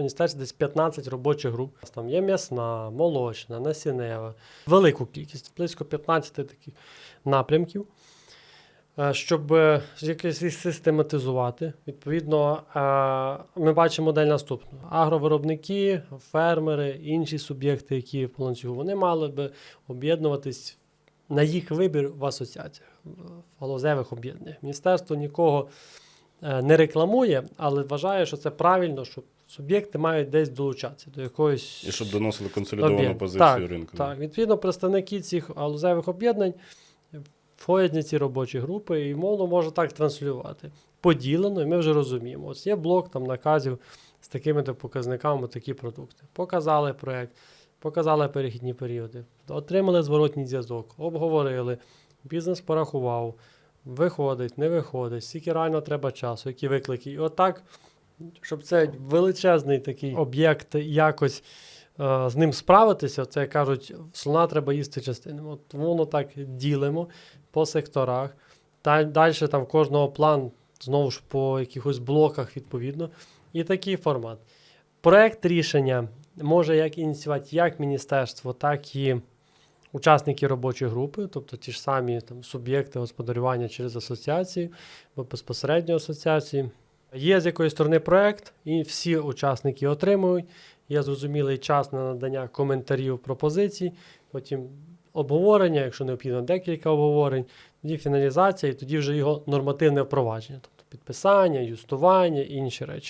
міністерстві десь 15 робочих груп. Там є м'ясна, молочна, насінева, велику кількість, близько 15 таких напрямків. Е, Щоб е, якось систематизувати, відповідно, е, ми бачимо модель наступну: агровиробники, фермери, інші суб'єкти, які по ланцюгу, вони мали би об'єднуватись на їх вибір в асоціаціях, в галузевих об'єднаннях. Міністерство нікого не рекламує, але вважає, що це правильно, що суб'єкти мають десь долучатися до якоїсь І щоб доносили консолідовану позицію так, ринку. Так, відповідно, представники цих галузевих об'єднань входять на ці робочі групи і мовно може так транслювати. Поділено, і ми вже розуміємо. Ось є блок там наказів з такими то показниками такі продукти. Показали проект, показали перехідні періоди, отримали зворотній зв'язок, обговорили, бізнес порахував, виходить, не виходить, скільки реально треба часу, які виклики. І отак, щоб цей величезний такий об'єкт якось е, з ним справитися, це кажуть, слона треба їсти частинами. От воно так ділимо по секторах. Та, далі там кожного план, знову ж по якихось блоках відповідно. І такий формат. Проект рішення може як ініціювати як міністерство, так і учасники робочої групи, тобто ті ж самі там, суб'єкти господарювання через асоціації або безпосередньо асоціації. Є з якоїсь сторони проект, і всі учасники отримують. Є зрозумілий час на надання коментарів, пропозицій, потім обговорення, якщо необхідно декілька обговорень, тоді фіналізація, і тоді вже його нормативне впровадження, тобто підписання, юстування і інші речі.